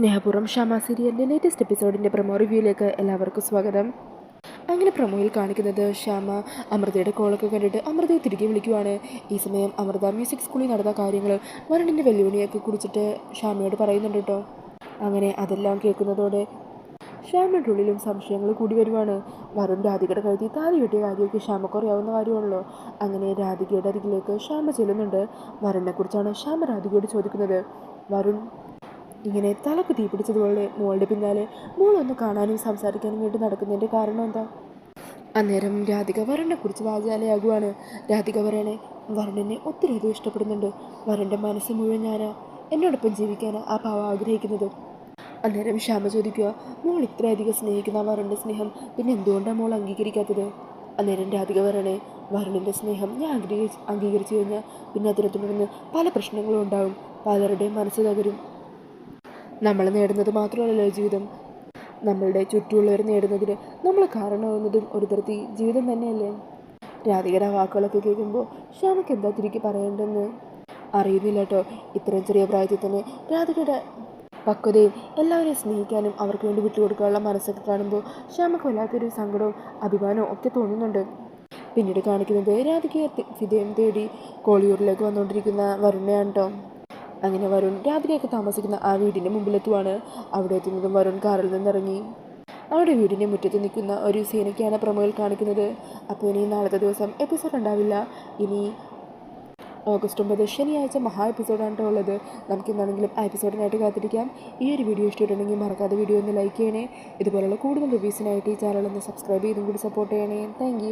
സ്നേഹപൂർവം ഷാമ സീരിയലിന്റെ latest എപ്പിസോഡിന്റെ promo റിവ്യൂയിലേക്ക് എല്ലാവർക്കും സ്വാഗതം. അങ്ങനെ പ്രൊമോയിൽ കാണിക്കുന്നത് ശ്യാമ അമൃതയുടെ കോളൊക്കെ കണ്ടിട്ട് അമൃതയെ തിരികെ വിളിക്കുവാണ്. ഈ സമയം അമൃത മ്യൂസിക് സ്കൂളിൽ നടന്ന കാര്യങ്ങൾ വരുണിന്റെ വെല്ലുവിളിയൊക്കെ കുറിച്ചിട്ട് ശ്യാമയോട് പറയുന്നുണ്ട് കേട്ടോ. അങ്ങനെ അതെല്ലാം കേൾക്കുന്നതോടെ ശ്യാമയുടെ ഉള്ളിലും സംശയങ്ങൾ കൂടി വരുവാണ്. വരുൺ രാധികയുടെ കഴുതി താലി കിട്ടിയ കാര്യമൊക്കെ ശ്യാമക്ക് അറിയാവുന്ന കാര്യമാണല്ലോ. അങ്ങനെ രാധികയുടെ അരികിലേക്ക് ശ്യാമ ചെല്ലുന്നുണ്ട്. വരുണിനെക്കുറിച്ചാണ് ശ്യാമ രാധികയോട് ചോദിക്കുന്നത്. വരുൺ ഇങ്ങനെ തലക്ക് തീ പിടിച്ചതുപോലെ മോളുടെ പിന്നാലെ മോളൊന്ന് കാണാനും സംസാരിക്കാനും വേണ്ടി നടക്കുന്നതിന്റെ കാരണം എന്താ? അന്നേരം രാധിക കുറിച്ച് വാചാലയാകുവാണ്. രാധിക വരണെ വരണെന്നെ ഒത്തിരി അധികം ഇഷ്ടപ്പെടുന്നുണ്ട്. വരന്റെ മനസ്സ് മുഴുവൻ ഞാനാ. എന്നോടൊപ്പം ജീവിക്കാനാ ആ പാവ ആഗ്രഹിക്കുന്നത്. അന്നേരം ശ്യാമ ചോദിക്കുക മോൾ ഇത്രയധികം സ്നേഹിക്കുന്ന വരന്റെ സ്നേഹം പിന്നെ എന്തുകൊണ്ടാണ് മോൾ അംഗീകരിക്കാത്തത്? അന്നേരം രാധിക വരണേ വരുണിന്റെ സ്നേഹം ഞാൻ അംഗീകരിച്ച് അംഗീകരിച്ചു കഴിഞ്ഞാൽ പിന്നെ അതിനെ തുടർന്ന് പല പ്രശ്നങ്ങളും ഉണ്ടാകും പലരുടെയും മനസ്സ് തകരും. നമ്മൾ നേടുന്നത് മാത്രമല്ലല്ലോ ജീവിതം. നമ്മളുടെ ചുറ്റുമുള്ളവർ നേടുന്നതിന് നമ്മൾ കാരണമാകുന്നതും ഒരു തരത്തിൽ ജീവിതം തന്നെയല്ലേ? രാധികയുടെ വാക്കുകളൊക്കെ കേൾക്കുമ്പോൾ ശ്യാമയ്ക്ക് എന്താ തിരികെ പറയേണ്ടെന്ന് അറിയുന്നില്ല കേട്ടോ. ഇത്രയും ചെറിയ പ്രായത്തിൽ തന്നെ രാധികയുടെ പക്വതയും എല്ലാവരെയും സ്നേഹിക്കാനും അവർക്ക് വേണ്ടി വിട്ടുകൊടുക്കാനുള്ള മനസ്സൊക്കെ കാണുമ്പോൾ ശ്യാമക്ക് വല്ലാത്തൊരു സങ്കടവും അഭിമാനവും ഒക്കെ തോന്നുന്നുണ്ട്. പിന്നീട് കാണിക്കുന്നത് രാധികയെ ഫിദയം തേടി കോളിയൂരിലേക്ക് വന്നുകൊണ്ടിരിക്കുന്ന വരുണയാണ് കേട്ടോ. അങ്ങനെ വരുൺ രാത്രിയൊക്കെ താമസിക്കുന്ന ആ വീടിന്റെ മുമ്പിലെത്തുവാണ്. അവിടെ എത്തുന്നതും വരുൺ കാറിൽ നിന്നിറങ്ങി. അവിടെ വീടിന്റെ മുറ്റത്ത് നിൽക്കുന്ന ഒരു സേനയ്ക്കാണ് പ്രമോയിൽ കാണിക്കുന്നത്. അപ്പോൾ ഇനി നാളത്തെ ദിവസം എപ്പിസോഡ് ഉണ്ടാവില്ല. ഇനി ഓഗസ്റ്റ് ഒമ്പത് ശനിയാഴ്ച മഹാ എപ്പിസോഡാണ് ഉള്ളത്. നമുക്ക് എന്താണെങ്കിലും ആ എപ്പിസോഡിനായിട്ട് കാത്തിരിക്കാം. ഈ ഒരു വീഡിയോ ഇഷ്ടമായിട്ടുണ്ടെങ്കിൽ മറക്കാതെ വീഡിയോ ഒന്ന് ലൈക്ക് ചെയ്യണേ. ഇതുപോലുള്ള കൂടുതൽ റിവ്യൂസിനായിട്ട് ഈ ചാനൽ ഒന്ന് സബ്സ്ക്രൈബ് ചെയ്തും കൂടി സപ്പോർട്ട് ചെയ്യണേ. താങ്ക്